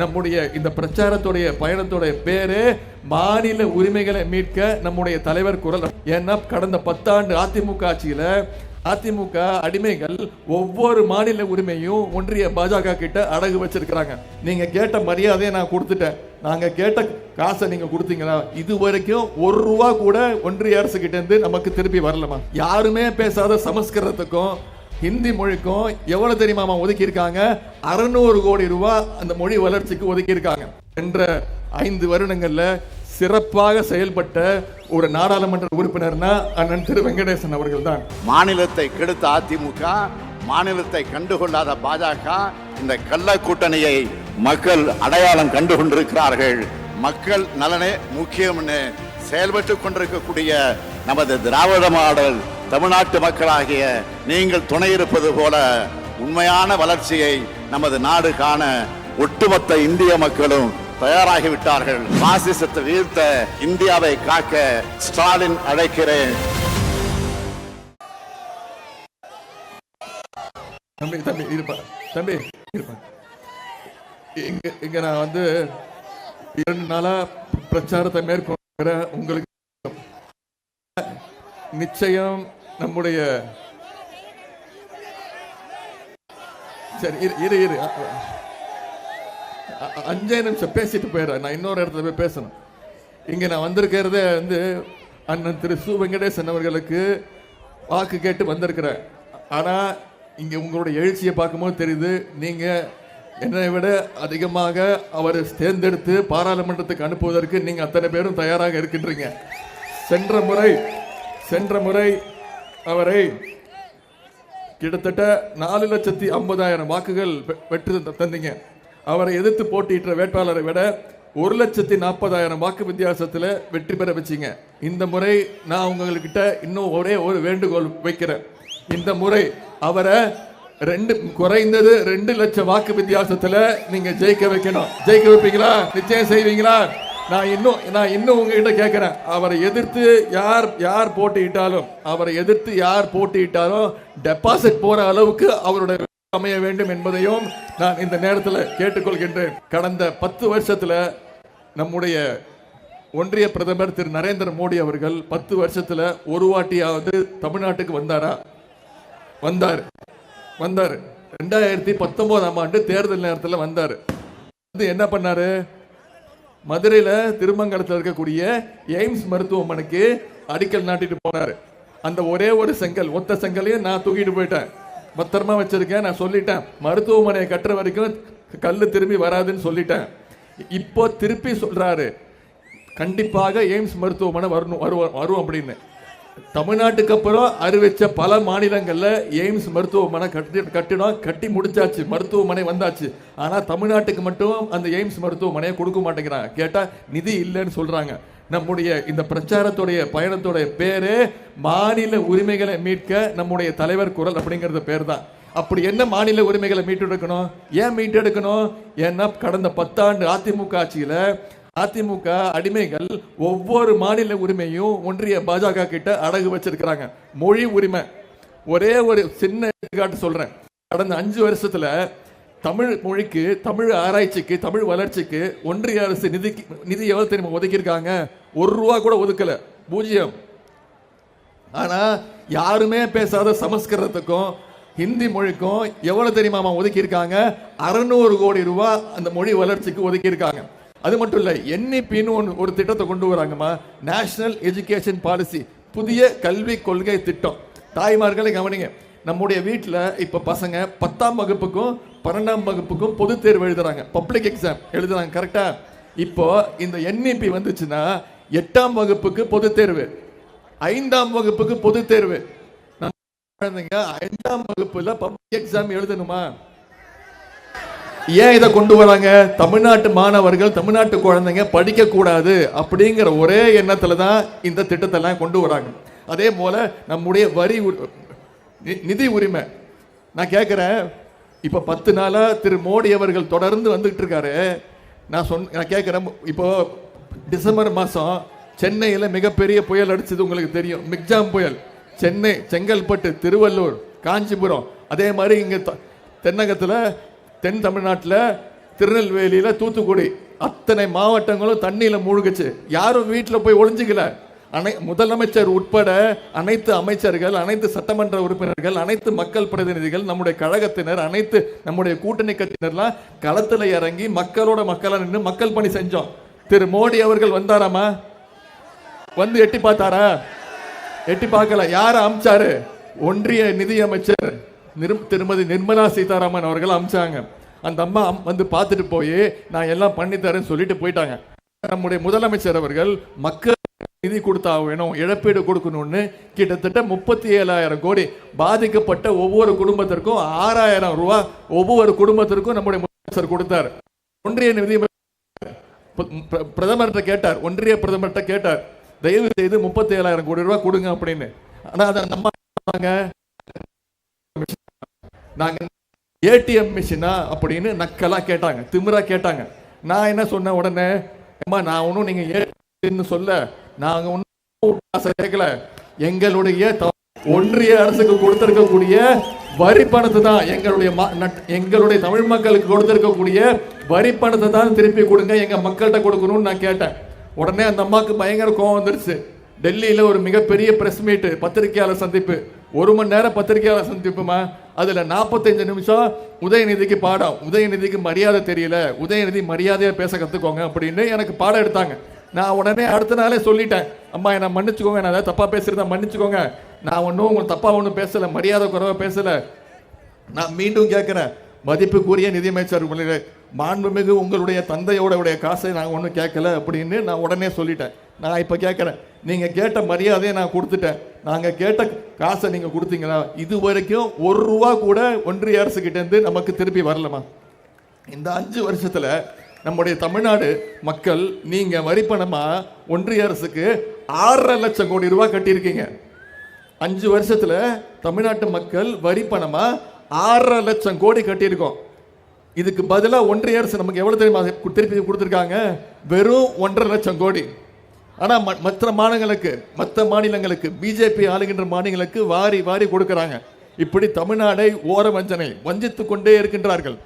நம்முடைய இந்த பிரச்சாரத்துடைய பயணத்துடைய பேரே மாநில உரிமைகளை மீட்க நம்முடைய தலைவர் குரல். ஏன்னா கடந்த பத்தாண்டு அதிமுக ஆட்சியில அதிமுக அடிமைகள் ஒவ்வொரு மாநில உரிமையும் ஒன்றிய பாஜக கிட்ட அடகு வச்சிருக்கிறாங்க. நீங்க கேட்ட மரியாதையை நான் கொடுத்துட்டேன். நாங்க கேட்ட காசை நீங்க கொடுத்தீங்களா? இது வரைக்கும் ஒரு ரூபா கூட ஒன்றிய அரசு கிட்ட இருந்து நமக்கு திருப்பி வரலமா யாருமே பேசாத சமஸ்கிருதத்துக்கும் ஹிந்தி மொழிக்கும் எவ்வளவு தெரியுமா ஒதுக்கி இருக்காங்க அறுநூறு கோடி ரூபாய் அந்த மொழி வளர்ச்சிக்கு ஒதுக்கி இருக்காங்க என்ற ஐந்து வருடங்கள்ல சிறப்பாக செயல்பட்ட ஒரு நாடாளுமன்ற உறுப்பினர்னா அண்ணன் திரு வெங்கடேசன் அவர்கள் தான் மாநிலத்தை கெடுத்த அதிமுக மாநிலத்தை கண்டுகொள்ளாத பாஜக இந்த கள்ள கூட்டணியை மக்கள் அடையாளம் கண்டு கொண்டிருக்கிறார்கள் மக்கள் நலனே முக்கியம்னு செயல்பட்டு கொண்டிருக்கக்கூடிய நமது திராவிட மாடல் தமிழ்நாட்டு மக்களாகிய நீங்கள் துணை இருப்பது போல உண்மையான வளர்ச்சியை நமது நாடு காண ஒட்டுமொத்த இந்திய மக்களும் தயாராகிவிட்டார்கள். பாசிசத்தை வீழ்த்த இந்தியாவை காக்க ஸ்டாலின் அழைக்கிறேன். தம்பி தம்பி இருப்பா. தம்பி இருப்பா. இங்க இங்க நான் வந்து இரண்டு நாளா பிரச்சாரத்தை மேற்கொள்கிற உங்களுக்கு நிச்சயம் நம்முடைய சரி இரு இரு இரு. அஞ்சே நிமிஷம் பேசிட்டு போயிடுறேன். நான் இன்னொரு இடத்துல போய் பேசணும். இங்கே நான் வந்திருக்கிறதே வந்து அண்ணன் திரு சு வெங்கடேசன் அவர்களுக்கு வாக்கு கேட்டு வந்திருக்கிறேன். ஆனால் இங்கே உங்களுடைய எழுச்சியை பார்க்கும்போது தெரியுது. நீங்கள் என்னை விட அதிகமாக அவர் தேர்ந்தெடுத்து பாராளுமன்றத்துக்கு அனுப்புவதற்கு நீங்கள் அத்தனை பேரும் தயாராக இருக்கின்றீங்க. சென்ற முறை சென்ற முறை அவரை கிட்டத்தட்ட நாலு லட்சத்தி ஐம்பதாயிரம் வாக்குகள் வெ- வெற்றி த- தந்தீங்க. அவரை எதிர்த்து போட்டியிட்ட வேட்பாளரை விட ஒரு லட்சத்தி நாற்பதாயிரம் வாக்கு வித்தியாசத்தில் வெற்றி பெற வச்சீங்க. இந்த முறை நான் உங்ககிட்ட இன்னும் ஒரே ஒரு வேண்டுகோள் வைக்கிறேன். இந்த முறை அவரை ரெண்டு குறைந்தது ரெண்டு லட்சம் வாக்கு வித்தியாசத்தில் நீங்கள் ஜெயிக்க வைக்கணும். ஜெயிக்க வைப்பீங்களா? நிச்சயம் செய்வீங்களா? நான் இன்னும் நான் இன்னும் உங்ககிட்ட கேட்குறேன் அவரை எதிர்த்து யார் யார் போட்டியிட்டாலும் அவரை எதிர்த்து யார் போட்டியிட்டாலும் டெபாசிட் போகிற அளவுக்கு அவருடைய அமைய வேண்டும் என்பதையும் நான் இந்த நேரத்தில் கேட்டுக்கொள்கின்றேன். கடந்த பத்து வருஷத்தில் நம்முடைய ஒன்றிய பிரதமர் திரு நரேந்திர மோடி அவர்கள் பத்து வருஷத்தில் ஒரு வாட்டியாவது தமிழ்நாட்டுக்கு வந்தாரா? வந்தார். வந்தார். ரெண்டாயிரத்தி பத்தொன்பதாம் ஆண்டு தேர்தல் நேரத்தில் வந்தார். வந்து என்ன பண்ணாரு? மதுரையில் திருமங்கலத்தில் இருக்கக்கூடிய எய்ம்ஸ் மருத்துவமனைக்கு அடிக்கல் நாட்டிட்டு போனார். அந்த ஒரே ஒரு செங்கல் ஒத்த செங்கலையும் நான் தூக்கிட்டு போயிட்டேன். பத்திரமா வச்சிருக்கேன் நான் சொல்லிட்டேன். மருத்துவமனையை கட்டுற வரைக்கும் கல் திரும்பி வராதுன்னு சொல்லிட்டேன். இப்போ திருப்பி சொல்றாரு கண்டிப்பாக எய்ம்ஸ் மருத்துவமனை வரணும் வருவோம் வரும் அப்படின்னு. தமிழ்நாட்டுக்கு அப்புறம் அறிவிச்ச பல மாநிலங்களில் எய்ம்ஸ் மருத்துவமனை கட்டி கட்டிடம் கட்டி முடிச்சாச்சு. மருத்துவமனை வந்தாச்சு. ஆனால் தமிழ்நாட்டுக்கு மட்டும் அந்த எய்ம்ஸ் மருத்துவமனையை கொடுக்க மாட்டேங்கிறாங்க. கேட்டால் நிதி இல்லைன்னு சொல்கிறாங்க நம்முடைய இந்த பிரச்சாரத்துடைய பயணத்துடைய பேரே மாநில உரிமைகளை மீட்க நம்முடைய தலைவர் குரல் அப்படிங்கிறத பேர் தான் அப்படி என்ன மாநில உரிமைகளை மீட்டெடுக்கணும்? ஏன் மீட்டெடுக்கணும்? ஏன்னா கடந்த பத்தாண்டு அதிமுக ஆட்சியில் அதிமுக அடிமைகள் ஒவ்வொரு மாநில உரிமையும் ஒன்றிய பாஜக கிட்ட அடகு வச்சிருக்கிறாங்க. மொழி உரிமை. ஒரே ஒரு சின்ன எடுத்துக்காட்டு சொல்றேன். கடந்த அஞ்சு வருஷத்துல தமிழ் மொழிக்கு தமிழ் ஆராய்ச்சிக்கு தமிழ் வளர்ச்சிக்கு ஒன்றிய அரசு நிதிக்கு நிதி எவ்வளவு தெரியுமா ஒதுக்கியிருக்காங்க? ஒரு ரூபா கூட ஒதுக்கல. பூஜ்ஜியம். ஆனா யாருமே பேசாத சமஸ்கிருதத்துக்கும் ஹிந்தி மொழிக்கும் எவ்வளவு தெரியுமாமா ஒதுக்கியிருக்காங்க? அறுநூறு கோடி ரூபாய் அந்த மொழி வளர்ச்சிக்கு ஒதுக்கியிருக்காங்க. அது மட்டும் இல்லை என்இபின்னு ஒன்று ஒரு திட்டத்தை கொண்டு வராங்கம்மா. நேஷனல் எஜுகேஷன் பாலிசி புதிய கல்வி கொள்கை திட்டம். தாய்மார்களை கவனிங்க. நம்முடைய வீட்டில் இப்போ பசங்க பத்தாம் வகுப்புக்கும் பன்னெண்டாம் வகுப்புக்கும் பொதுத் தேர்வு எழுதுறாங்க. பப்ளிக் எக்ஸாம் எழுதுறாங்க கரெக்டா இப்போ இந்த என்இபி வந்துச்சுன்னா எட்டாம் வகுப்புக்கு பொதுத் தேர்வு ஐந்தாம் வகுப்புக்கு பொது தேர்வு. குழந்தைங்க ஐந்தாம் வகுப்புல பப்ளிக் எக்ஸாம் எழுதணுமா? ஏன் இதை கொண்டு வராங்க? தமிழ்நாட்டு மாணவர்கள் தமிழ்நாட்டு குழந்தைங்க படிக்கக்கூடாது அப்படிங்கிற ஒரே எண்ணத்தில் தான் இந்த திட்டத்தெல்லாம் கொண்டு வராங்க. அதே போல் நம்முடைய வரி உ- நி- நிதி உரிமை. நான் கேட்குறேன் இப்போ பத்து நாளாக திரு மோடி அவர்கள் தொடர்ந்து வந்துகிட்டு இருக்காரு. நான் சொன் நான் கேட்குறேன் இப்போ டிசம்பர் மாதம் சென்னையில் மிகப்பெரிய புயல் அடிச்சது உங்களுக்கு தெரியும். மிக்ஜாம் புயல். சென்னை செங்கல்பட்டு திருவள்ளூர் காஞ்சிபுரம். அதே மாதிரி இங்கே தென்னகத்தில் தென் தமிழ்நாட்டில் திருநெல்வேலியில் தூத்துக்குடி. அத்தனை மாவட்டங்களும் தண்ணியில் மூழ்குச்சு. யாரும் வீட்டில் போய் ஒளிஞ்சிக்கல. அனை முதலமைச்சர் உட்பட அனைத்து அமைச்சர்கள் அனைத்து சட்டமன்ற உறுப்பினர்கள் அனைத்து மக்கள் பிரதிநிதிகள் நம்முடைய கழகத்தினர் அனைத்து நம்முடைய கூட்டணி கட்சியினர்லாம் களத்தில் இறங்கி மக்களோட மக்களாக நின்று மக்கள் பணி செஞ்சோம். திரு மோடி அவர்கள் வந்தாராமா? வந்து எட்டி பார்த்தாரா? எட்டி பார்க்கல. யார் அமிச்சாரு? ஒன்றிய நிதியமைச்சர் நிரும் திருமதி நிர்மலா சீதாராமன் அவர்கள் அமிச்சாங்க. அந்த அம்மா அம்- வந்து பார்த்துட்டு போய் நான் எல்லாம் பண்ணித்தரேன்னு சொல்லிட்டு போயிட்டாங்க. நம்முடைய முதலமைச்சர் அவர்கள் மக்கள் நிதி கொடுத்தா வேணும் இழப்பீடு கொடுக்கணும்னு கிட்டத்தட்ட முப்பத்தி ஏழாயிரம் கோடி பாதிக்கப்பட்ட ஒவ்வொரு குடும்பத்திற்கும் ஆறாயிரம் ரூபாய் ஒவ்வொரு குடும்பத்திற்கும் நம்முடைய முதலமைச்சர் கொடுத்தார். ஒன்றிய நிதி பிரதமர்கிட்ட கேட்டார். ஒன்றிய பிரதமர்கிட்ட கேட்டார். தயவு செய்து முப்பத்தி ஏழாயிரம் கோடி ரூபாய் கொடுங்க அப்படின்னு. ஆனால் அதை நம்ம நாங்கள் ஏடிஎம் மிஷினா அப்படின்னு நக்கலாக கேட்டாங்க திமிரா கேட்டாங்க. நான் என்ன சொன்னேன் உடனே அம்மா நான் ஒன்றும் நீங்கள் ஏடிஎம்னு சொல்ல நாங்கள் ஒன்றும் கேட்கல எங்களுடைய த- ஒன்றிய அரசுக்கு கொடுத்திருக்கக்கூடிய வரி பணத்தை தான் எங்களுடைய ம- நட்- எங்களுடைய தமிழ் மக்களுக்கு கொடுத்திருக்கக்கூடிய வரி பணத்தை தான் திருப்பி கொடுங்க எங்க மக்கள்கிட்ட கொடுக்கணும்னு நான் கேட்டேன். உடனே அந்த அம்மாவுக்கு பயங்கர கோவம் வந்துருச்சு. டெல்லியில் ஒரு மிகப்பெரிய ப்ரெஸ் மீட்டு பத்திரிகையாளர் சந்திப்பு. ஒரு மணி நேரம் பத்திரிகையாளர் சந்திப்புமா? அதில் நாற்பத்தஞ்சு நிமிஷம் உதயநிதிக்கு பாடம். உதயநிதிக்கு மரியாதை தெரியல. உதயநிதி மரியாதையாக பேச கற்றுக்கோங்க அப்படின்னு எனக்கு பாடம் எடுத்தாங்க. நான் உடனே அடுத்த நாளே சொல்லிட்டேன். அம்மா என்னை மன்னிச்சுக்கோங்க. நான் ஏதாவது தப்பாக பேசுகிறதா மன்னிச்சுக்கோங்க. நான் ஒன்றும் உங்களுக்கு தப்பாக ஒன்றும் பேசலை. மரியாதை குறைவாக பேசலை. நான் மீண்டும் கேட்குறேன். மதிப்புக்குரிய நிதியமைச்சர் உங்களுடைய மாண்புமிகு உங்களுடைய தந்தையோட உடைய காசை நாங்கள் ஒன்றும் கேட்கல அப்படின்னு நான் உடனே சொல்லிட்டேன். நான் இப்போ கேட்குறேன் நீங்கள் கேட்ட மரியாதையை நான் கொடுத்துட்டேன். நாங்கள் கேட்ட காசை நீங்கள் கொடுத்தீங்களா? இது வரைக்கும் ஒரு ரூபா கூட ஒன்றிய அரசுக்கிட்டேருந்து நமக்கு திருப்பி வரலமா இந்த அஞ்சு வருஷத்தில் நம்முடைய தமிழ்நாடு மக்கள் நீங்கள் வரி ஒன்றிய அரசுக்கு ஆறரை லட்சம் கோடி ரூபா கட்டியிருக்கீங்க. அஞ்சு வருஷத்தில் தமிழ்நாட்டு மக்கள் வரி ஆறரை லட்சம் கோடி கட்டியிருக்கோம். இதுக்கு பதிலாக ஒன்றிய அரசு நமக்கு எவ்வளோ தெரியுமா? திருப்பி கொடுத்துருக்காங்க. வெறும் ஒன்றரை லட்சம் கோடி. ஆனால் ம- மற்ற மாநிலங்களுக்கு மற்ற மாநிலங்களுக்கு பிஜேபி ஆளுகின்ற மாநிலங்களுக்கு வாரி வாரி கொடுக்குறாங்க. இப்படி தமிழ்நாடை ஓர வஞ்சனை வஞ்சித்து கொண்டே இருக்கின்றார்கள்.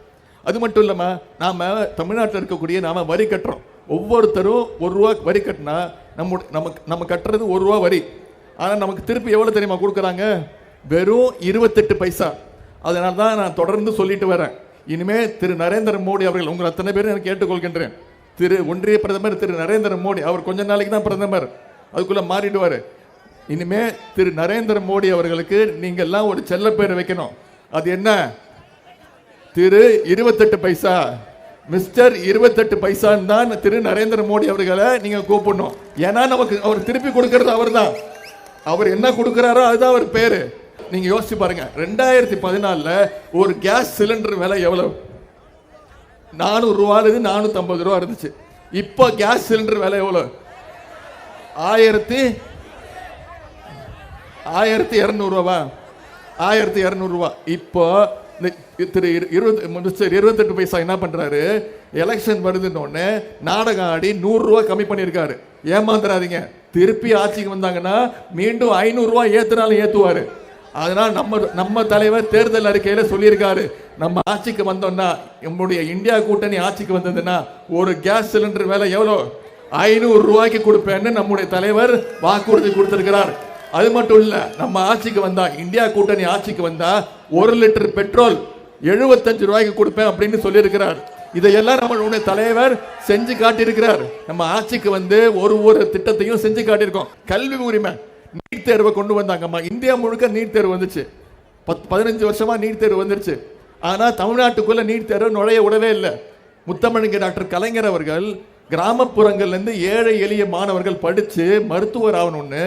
அது மட்டும் இல்லாமல் நாம் தமிழ்நாட்டில் இருக்கக்கூடிய நாம் வரி கட்டுறோம். ஒவ்வொருத்தரும் ஒரு ரூபா வரி கட்டினா நம்ம நமக்கு நம்ம கட்டுறது ஒரு ரூபா வரி. ஆனால் நமக்கு திருப்பி எவ்வளோ தெரியுமா கொடுக்குறாங்க? வெறும் இருபத்தெட்டு பைசா. அதனால தான் நான் தொடர்ந்து சொல்லிட்டு வரேன். இனிமேல் திரு நரேந்திர மோடி அவர்கள் உங்கள் அத்தனை பேரும் எனக்கு கேட்டுக்கொள்கின்றேன். திரு ஒன்றிய பிரதமர் திரு நரேந்திர மோடி அவர் கொஞ்ச நாளைக்கு தான் பிரதமர். அதுக்குள்ளே மாறிடுவார். இனிமே திரு நரேந்திர மோடி அவர்களுக்கு நீங்கள்லாம் ஒரு செல்ல பேர் வைக்கணும். அது என்ன? திரு இருபத்தெட்டு பைசா. மிஸ்டர் இருபத்தெட்டு பைசான்னு தான் திரு நரேந்திர மோடி அவர்களை நீங்கள் கூப்பிடணும். ஏன்னா நமக்கு அவர் திருப்பி கொடுக்கறது அவர் தான் அவர் என்ன கொடுக்குறாரோ அதுதான் அவர் பேர். நீங்கள் யோசிச்சு பாருங்கள் ரெண்டாயிரத்தி பதினாலில் ஒரு கேஸ் சிலிண்டர் விலை எவ்வளோ நானூறு ரூபாயிலிருந்து நானூற்றம்பது ரூபா இருந்துச்சு. இப்போ கேஸ் சிலிண்டர் விலை எவ்வளோ ஆயிரத்தி ஆயிரத்தி இரநூறுவா ஆயிரத்தி இரநூறுவா இப்போ திரு இரு- இருபது மினிஸ்டர் இருபத்தெட்டு பைசா என்ன பண்ணுறாரு எலெக்ஷன் வருதுன்னொடனே நாடகம் ஆடி நூறுரூவா கம்மி பண்ணியிருக்காரு. ஏமாந்துடாதீங்க திருப்பி ஆட்சிக்கு வந்தாங்கன்னா மீண்டும் ஐநூறுரூவா ஏற்றுனாலும் ஏற்றுவார் அதனால் நம்ம நம்ம தலைவர் தேர்தல் அறிக்கையில் சொல்லியிருக்காரு. நம்ம ஆட்சிக்கு வந்தோம்னா நம்முடைய இந்தியா கூட்டணி ஆட்சிக்கு வந்ததுன்னா ஒரு கேஸ் சிலிண்டர் வேலை எவ்வளோ? ஐநூறு ரூபாய்க்கு கொடுப்பேன்னு நம்முடைய தலைவர் வாக்குறுதி கொடுத்திருக்கிறார். அது மட்டும் இல்லை நம்ம ஆட்சிக்கு வந்தா இந்தியா கூட்டணி ஆட்சிக்கு வந்தா ஒரு லிட்டர் பெட்ரோல் எழுபத்தஞ்சு ரூபாய்க்கு கொடுப்பேன் அப்படின்னு சொல்லியிருக்கிறார். இதையெல்லாம் நம்மளுடைய தலைவர் செஞ்சு காட்டியிருக்கிறார். நம்ம ஆட்சிக்கு வந்து ஒரு ஒரு திட்டத்தையும் செஞ்சு காட்டியிருக்கோம். கல்வி உரிமை. நீட் தேர்வை கொண்டு வந்தாங்கம்மா. இந்தியா முழுக்க நீட் தேர்வு வந்துச்சு. பத் பதினஞ்சு வருஷமா நீட் தேர்வு வந்துருச்சு. ஆனால் தமிழ்நாட்டுக்குள்ள நீட் தேர்வு நுழைய விடவே இல்லை. முத்தமிழங்க டாக்டர் கலைஞர் அவர்கள் கிராமப்புறங்கள்லேருந்து ஏழை எளிய மாணவர்கள் படித்து மருத்துவர் ஆகணும்னு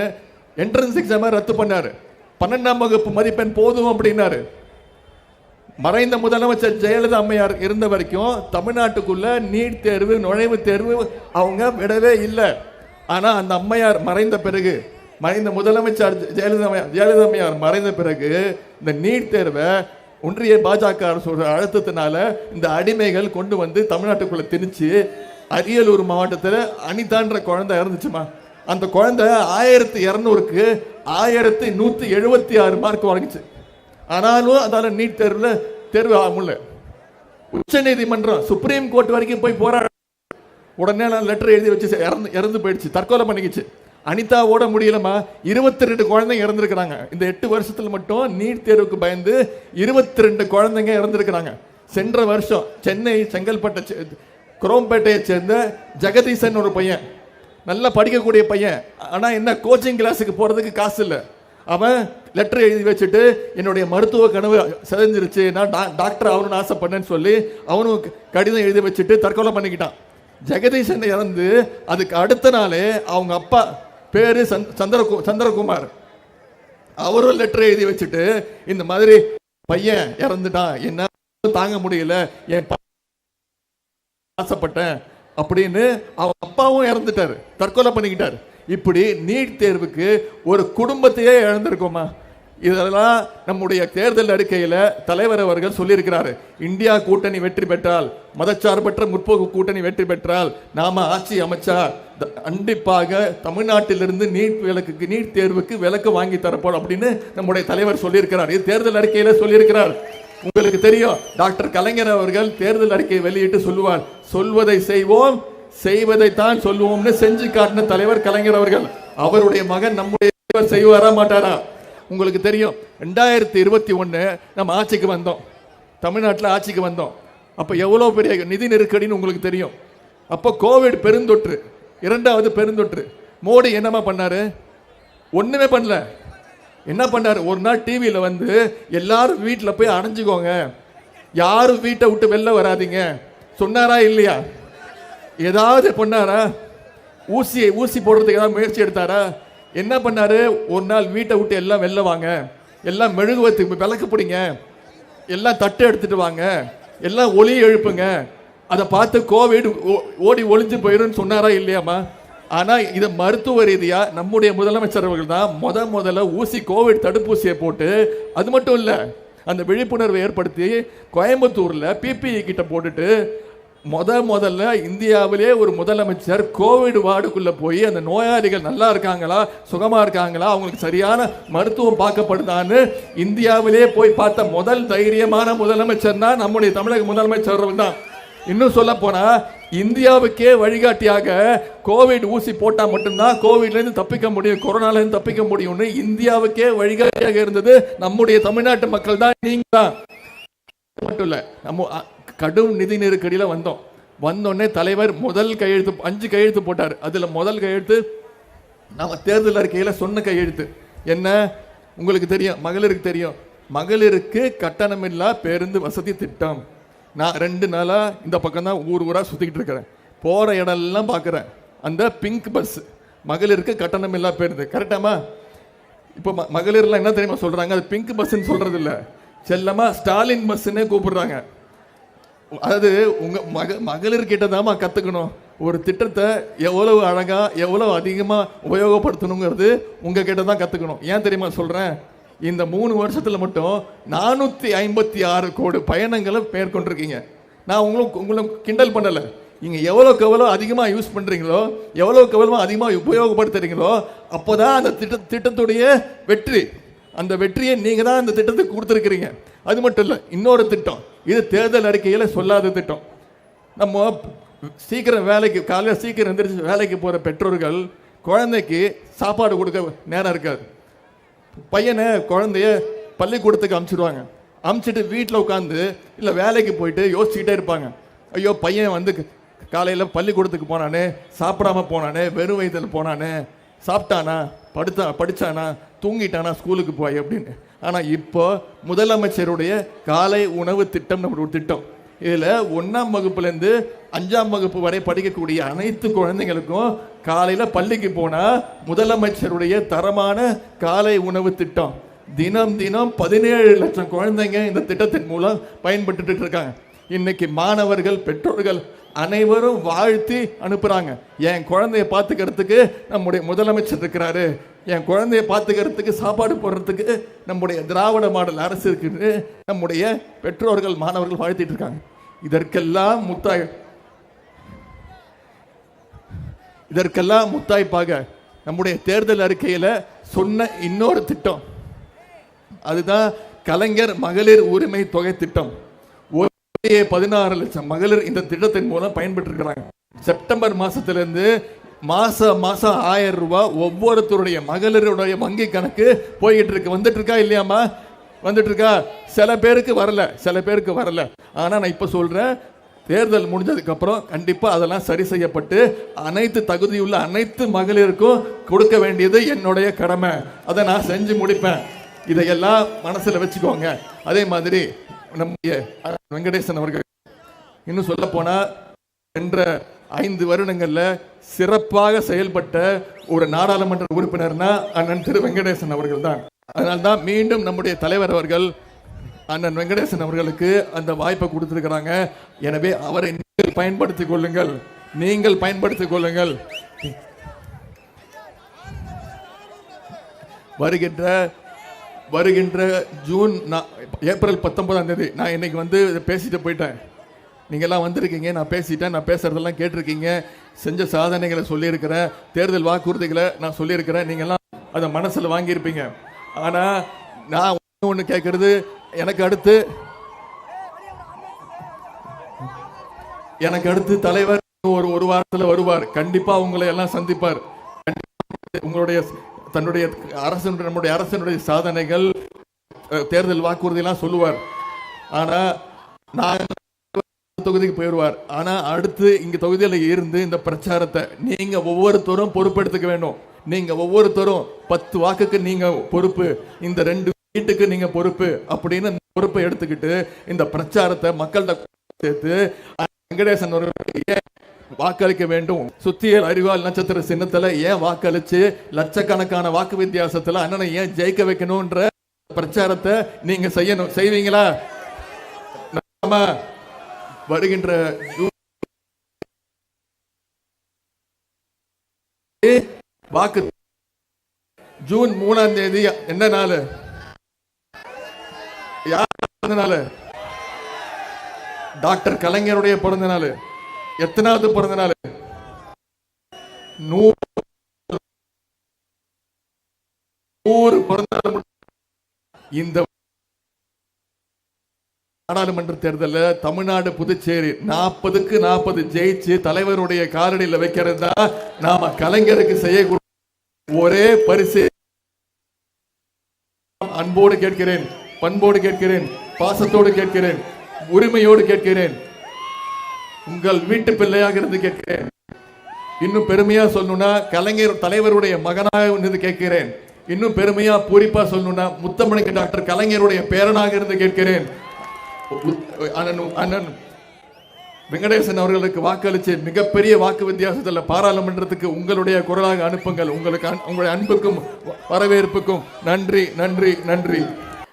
என்ட்ரன்ஸ் எக்ஸாமை ரத்து பண்ணார். பன்னெண்டாம் வகுப்பு மதிப்பெண் போதும் அப்படின்னாரு. மறைந்த முதலமைச்சர் ஜெயலலிதா அம்மையார் இருந்த வரைக்கும் தமிழ்நாட்டுக்குள்ள நீட் தேர்வு நுழைவுத் தேர்வு அவங்க விடவே இல்லை. ஆனால் அந்த அம்மையார் மறைந்த பிறகு மறைந்த முதலமைச்சர் ஜெயலலிதா ஜெயலலிதா மறைந்த பிறகு இந்த நீட் தேர்வை ஒன்றிய பாஜக அரசோட அழுத்தத்தினால இந்த அடிமைகள் கொண்டு வந்து தமிழ்நாட்டுக்குள்ள திணிச்சு அரியலூர் மாவட்டத்தில் அனிதான்ற குழந்தை இறந்துச்சுமா? அந்த குழந்தை ஆயிரத்தி இரநூறுக்கு ஆயிரத்தி நூற்றி எழுபத்தி ஆறு மார்க் வாங்கிச்சு. ஆனாலும் அதால் நீட் தேர்வில் தேர்வு ஆக முடியல. உச்ச நீதிமன்றம் சுப்ரீம் கோர்ட் வரைக்கும் போய் போராட உடனே நான் லெட்டர் எழுதி வச்சு இறந்து இறந்து போயிடுச்சு. தற்கொலை பண்ணிக்கிச்சு. அனிதாவோட முடியலமா இருபத்தி ரெண்டு குழந்தைங்க இறந்துருக்கிறாங்க. இந்த எட்டு வருஷத்தில் மட்டும் நீட் தேர்வுக்கு பயந்து இருபத்தி ரெண்டு குழந்தைங்க இறந்துருக்கிறாங்க. சென்ற வருஷம் சென்னை செங்கல்பட்டை குரோம்பேட்டையை சேர்ந்த ஜெகதீசன் ஒரு பையன். நல்லா படிக்கக்கூடிய பையன். ஆனால் என்ன கோச்சிங் கிளாஸுக்கு போகிறதுக்கு காசு இல்லை. அவன் லெட்டர் எழுதி வச்சுட்டு என்னுடைய மருத்துவ கனவு செதஞ்சிருச்சு. நான் டா- டாக்டர் ஆகணும்னு ஆசைப்பட்டேன்னு சொல்லி அவனும் கடிதம் எழுதி வச்சுட்டு தற்கொலை பண்ணிக்கிட்டான். ஜெகதீசன் இறந்து அதுக்கு அடுத்த நாளே அவங்க அப்பா பேரு சந்த்- சந்திரகுமார். அவரும் லெட்டர் எழுதி வச்சுட்டு இந்த மாதிரி பையன் இறந்துட்டான் என்ன தாங்க முடியல என் ஆசைப்பட்டேன் அப்படின்னு அவன் அப்பாவும் இறந்துட்டாரு தற்கொலை பண்ணிக்கிட்டார். இப்படி நீட் தேர்வுக்கு ஒரு குடும்பத்தையே இழந்திருக்கோமா? இதெல்லாம் நம்முடைய தேர்தல் அறிக்கையில் தலைவர் அவர்கள் சொல்லியிருக்கிறாரு. இந்தியா கூட்டணி வெற்றி பெற்றால் மதச்சார்பற்ற முற்போக்கு கூட்டணி வெற்றி பெற்றால் நாம ஆட்சி அமைச்சா த- கண்டிப்பாக தமிழ்நாட்டிலிருந்து நீட் விலக்குக்கு நீட் தேர்வுக்கு விலக்கு வாங்கி தரப்போம் அப்படின்னு நம்முடைய தலைவர் சொல்லியிருக்கிறார். இது தேர்தல் அறிக்கையில் சொல்லியிருக்கிறார். உங்களுக்கு தெரியும் டாக்டர் கலைஞர் அவர்கள் தேர்தல் அறிக்கையை வெளியிட்டு சொல்லுவார். சொல்வதை செய்வோம் செய்வதை தான் சொல்லுவோம்னு செஞ்சு காட்டின தலைவர் கலைஞர் அவர்கள். அவருடைய மகன் நம்முடைய செய்வாரா மாட்டாரா? உங்களுக்கு தெரியும். ரெண்டாயிரத்தி இருபத்தி ஒன்று நம்ம ஆட்சிக்கு வந்தோம். தமிழ்நாட்டில் ஆட்சிக்கு வந்தோம். அப்போ எவ்வளோ பெரிய நிதி நெருக்கடின்னு உங்களுக்கு தெரியும். அப்போ கோவிட் பெருந்தொற்று இரண்டாவது பெருந்தொற்று. மோடி என்னமா பண்ணார்? ஒன்றுமே பண்ணல. என்ன பண்ணாரு? ஒரு நாள் டிவியில் வந்து எல்லாரும் வீட்டில் போய் அணைஞ்சிக்கோங்க. யாரும் வீட்டை விட்டு வெளில வராதீங்க. சொன்னாரா இல்லையா? ஏதாவது பண்ணாரா? ஊசி ஊசி போடுறதுக்கு ஏதாவது முயற்சி எடுத்தாரா? என்ன பண்ணார்? ஒரு நாள் வீட்டை விட்டு எல்லாம் வெளில வாங்க. எல்லாம் மெழுகுவத்துக்கு விளக்கு பிடிங்க. எல்லாம் தட்டு எடுத்துட்டு வாங்க. எல்லாம் ஒளி எழுப்புங்க. அதை பார்த்து கோவிட் ஓ- ஓடி ஒளிஞ்சு போயிடும்னு சொன்னாரா இல்லையாம்மா? ஆனால் இதை மருத்துவ ரீதியாக நம்முடைய முதலமைச்சர் அவர்கள் தான் முத முதல்ல ஊசி கோவிட் தடுப்பூசியை போட்டு அது மட்டும் இல்லை அந்த விழிப்புணர்வை ஏற்படுத்தி கோயம்புத்தூரில் பிபிஇ கிட்ட போட்டுட்டு முத முதல்ல இந்தியாவிலே ஒரு முதலமைச்சர் கோவிட் வார்டுக்குள்ளே போய் அந்த நோயாளிகள் நல்லா இருக்காங்களா சுகமாக இருக்காங்களா அவங்களுக்கு சரியான மருத்துவம் பார்க்கப்படுதான்னு இந்தியாவிலே போய் பார்த்த முதல் தைரியமான முதலமைச்சர் தான் நம்முடைய தமிழக முதலமைச்சர் தான். இன்னும் சொல்ல போனால் இந்தியாவுக்கே வழிகாட்டியாக கோவிட் ஊசி போட்டால் மட்டும்தான் கோவிட்லேருந்து தப்பிக்க முடியும் கொரோனாலேருந்து தப்பிக்க முடியும்னு இந்தியாவுக்கே வழிகாட்டியாக இருந்தது நம்முடைய தமிழ்நாட்டு மக்கள் தான் நீங்கள் தான். மட்டும் இல்லை நம்ம கடும் நிதி நெருக்கடியில் வந்தோம். வந்தோடனே தலைவர் முதல் கையெழுத்து அஞ்சு கையெழுத்து போட்டார். அதில் முதல் கையெழுத்து நம்ம தேர்தல் அறிக்கையில் சொன்ன கையெழுத்து. என்ன? உங்களுக்கு தெரியும் மகளிருக்கு தெரியும். மகளிருக்கு கட்டணமில்லா பேருந்து வசதி திட்டம். நான் ரெண்டு நாளாக இந்த பக்கம் தான் ஊர் ஊராக சுற்றிக்கிட்டு இருக்கிறேன். போகிற இடம்லாம் பார்க்குறேன் அந்த பிங்க் பஸ் மகளிருக்கு கட்டணமில்லா பேருந்து. கரெக்டாமா இப்போ மகளிர்லாம் என்ன தெரியுமா சொல்கிறாங்க அது பிங்க் பஸ்ன்னு சொல்கிறது இல்லை செல்லமா ஸ்டாலின் பஸ்ன்னே கூப்பிடுறாங்க. அதாவது உங்க மக மகளிர்கிட்ட கிட்ட கற்றுக்கணும் கத்துக்கணும். ஒரு திட்டத்தை எவ்வளவு அழகா எவ்வளவு அதிகமா உபயோகப்படுத்தணுங்கிறது உங்க கிட்ட தான் கத்துக்கணும். ஏன் தெரியுமா சொல்றேன்? இந்த மூணு வருஷத்துல மட்டும் நானூத்தி ஐம்பத்தி ஆறு கோடி பயணங்களை மேற்கொண்டிருக்கீங்க. நான் உங்களும் உங்களும் கிண்டல் பண்ணல. நீங்க எவ்வளவுக்கு எவ்வளோ அதிகமா யூஸ் பண்றீங்களோ எவ்வளவுக்கு எவ்வளோ அதிகமா உபயோகப்படுத்துறீங்களோ அப்போதான் அந்த திட்ட திட்டத்துடைய வெற்றி. அந்த வெற்றியை நீங்க தான் அந்த திட்டத்துக்கு கொடுத்துருக்கிறீங்க. அது மட்டும் இல்லை இன்னொரு திட்டம். இது தேர்தல் அறிக்கையில் சொல்லாத திட்டம். நம்ம சீக்கிரம் வேலைக்கு காலையில் சீக்கிரம் எந்திரிச்சு வேலைக்கு போகிற பெற்றோர்கள் குழந்தைக்கு சாப்பாடு கொடுக்க நேரம் இருக்காது. பையனை குழந்தைய பள்ளிக்கூடத்துக்கு அமுச்சிடுவாங்க. அமுச்சிட்டு வீட்டில் உட்காந்து இல்லை வேலைக்கு போயிட்டு யோசிச்சுக்கிட்டே இருப்பாங்க. ஐயோ பையன் வந்து காலையில் பள்ளிக்கூடத்துக்கு போனானே சாப்பிடாம போனானே வெறும் வயதில் போனானே சாப்பிட்டானா படுத்தா படித்தானா தூங்கிட்டானா ஸ்கூலுக்கு போய் அப்படின்னு. ஆனால் இப்போ முதலமைச்சருடைய காலை உணவு திட்டம் நம்ம ஒரு திட்டம். இதில் ஒன்றாம் வகுப்புலேருந்து அஞ்சாம் வகுப்பு வரை படிக்கக்கூடிய அனைத்து குழந்தைங்களுக்கும் காலையில் பள்ளிக்கு போனால் முதலமைச்சருடைய தரமான காலை உணவு திட்டம். தினம் தினம் பதினேழு லட்சம் குழந்தைங்க இந்த திட்டத்தின் மூலம் பயன்பட்டுட்டு இருக்காங்க. இன்னைக்கு மாணவர்கள் பெற்றோர்கள் அனைவரும் வாழ்த்தி அனுப்புறாங்க. என் குழந்தைய பார்த்துக்கிறதுக்கு நம்முடைய முதலமைச்சர் இருக்கிறாரு. என் குழந்தைய பார்த்துக்கிறதுக்கு சாப்பாடு போடுறதுக்கு நம்முடைய திராவிட மாடல் அரசு இருக்குன்னு நம்முடைய பெற்றோர்கள் மாணவர்கள் வாழ்த்திட்டு இருக்காங்க. இதற்கெல்லாம் முத்தாய் இதற்கெல்லாம் முத்தாய்ப்பாக நம்முடைய தேர்தல் அறிக்கையில் சொன்ன இன்னொரு திட்டம். அதுதான் கலைஞர் மகளிர் உரிமை தொகை திட்டம். ஒரு பதினாறு லட்சம் மகளிர் இந்த திட்டத்தின் மூலம் பயன்பெற்றிருக்கிறாங்க. செப்டம்பர் மாசத்திலிருந்து மாச மாசம் ஆயிரம் ரூபாய் ஒவ்வொருத்தருடைய மகளிருடைய வங்கி கணக்கு போய்கிட்டு இருக்கு. வந்துட்டு இருக்கா இல்லையாம்மா? வந்துட்டு இருக்கா சில பேருக்கு வரல சில பேருக்கு வரல. ஆனா நான் இப்ப சொல்றேன் தேர்தல் முடிஞ்சதுக்கப்புறம் கண்டிப்பாக அதெல்லாம் சரி செய்யப்பட்டு அனைத்து தகுதியுள்ள அனைத்து மகளிருக்கும் கொடுக்க வேண்டியது என்னுடைய கடமை. அதை நான் செஞ்சு முடிப்பேன். இதையெல்லாம் மனசில் வச்சுக்கோங்க. அதே மாதிரி நம்முடைய வெங்கடேசன் அவர்கள். இன்னும் சொல்ல போனால் சென்ற ஐந்து வருடங்களில் சிறப்பாக செயல்பட்ட ஒரு நாடாளுமன்ற உறுப்பினர்னா அண்ணன் திரு வெங்கடேசன் அவர்கள் தான் அதனால்தான் மீண்டும் நம்முடைய தலைவர் அவர்கள் அண்ணன் வெங்கடேசன் அவர்களுக்கு அந்த வாய்ப்பை கொடுத்துருக்கிறாங்க. எனவே அவரை நீங்கள் பயன்படுத்திக் கொள்ளுங்கள். நீங்கள் பயன்படுத்திக் கொள்ளுங்கள். வருகின்ற வருகின்ற ஜூன் நான் ஏப்ரல் பத்தொன்பதாம் தேதி. நான் இன்னைக்கு வந்து பேசிட்டு போயிட்டேன். நீங்கள்லாம் வந்திருக்கீங்க நான் பேசிட்டேன் நான் பேசுறதெல்லாம் கேட்டிருக்கீங்க. செஞ்ச சாதனைகளை சொல்லியிருக்கிறேன். தேர்தல் வாக்குறுதிகளை நான் சொல்லியிருக்கிறேன். நீங்கள்லாம் அதை மனசில் வாங்கியிருப்பீங்க. ஆனால் நான் ஒன்று கேட்கறது எனக்கு அடுத்து எனக்கு அடுத்து தலைவர் ஒரு ஒரு வாரத்தில் வருவார். கண்டிப்பாக உங்களை எல்லாம் சந்திப்பார். உங்களுடைய தன்னுடைய அரசனுடைய நம்முடைய அரசனுடைய சாதனைகள் தேர்தல் வாக்குறுதியெல்லாம் சொல்லுவார். ஆனால் நான் தொகுதிக்கு போயிடுவார். ஆனால் அடுத்து இங்கே தொகுதியில் இருந்து இந்த பிரச்சாரத்தை நீங்கள் ஒவ்வொருத்தரும் பொறுப்பெடுத்துக்க வேண்டும். நீங்கள் ஒவ்வொருத்தரும் பத்து வாக்குக்கு நீங்கள் பொறுப்பு இந்த ரெண்டு வீட்டுக்கு நீங்கள் பொறுப்பு அப்படின்னு இந்த பொறுப்பை எடுத்துக்கிட்டு இந்த பிரச்சாரத்தை மக்கள்கிட்ட சேர்த்து வெங்கடேசன் அவர்களுக்கு வாக்களிக்க வேண்டும். சுத்தியல் அறிவால் நட்சத்திர சின்னத்துல ஏன் வாக்களிச்சு லட்சக்கணக்கான வாக்கு வித்தியாசத்துல அண்ணனை ஏன் ஜெயிக்க வைக்கணும்ன்ற பிரச்சாரத்தை நீங்க செய்யணும். செய்வீங்களா? நம்ம வருகின்ற ஜூன் வாக்கு ஜூன் மூணாம் தேதி என்ன நாள்? யார் பிறந்த நாள்? டாக்டர் கலைஞருடைய பிறந்த நாள். எத்தனாவது பிறந்த நாள்? நூறு நூறு பிறந்த இந்த நாடாளுமன்ற தேர்தலில் தமிழ்நாடு புதுச்சேரி நாற்பதுக்கு நாற்பது ஜெயிச்சு தலைவருடைய காலடியில் வைக்கிறது தான் நாம கலைஞருக்கு செய்யக்கூடிய ஒரே பரிசு. அன்போடு கேட்கிறேன் பண்போடு கேட்கிறேன் பாசத்தோடு கேட்கிறேன் உரிமையோடு கேட்கிறேன். உங்கள் வீட்டு பிள்ளையாக இருந்து கேட்கிறேன். இன்னும் பெருமையா சொல்லணும்னா கலைஞர் தலைவருடைய மகனாக இருந்து கேட்கிறேன். இன்னும் பெருமையா பூரிப்பா சொல்லணும்னா முத்தமிழங்க டாக்டர் கலைஞருடைய பேரனாக இருந்து கேட்கிறேன். அண்ணன் வெங்கடேசன் அவர்களுக்கு வாக்களித்து மிகப்பெரிய வாக்கு வித்தியாசத்தில் பாராளுமன்றத்துக்கு உங்களுடைய குரலாக அனுப்புங்கள். உங்களுக்கு உங்களுடைய அன்புக்கும் வரவேற்புக்கும் நன்றி நன்றி நன்றி.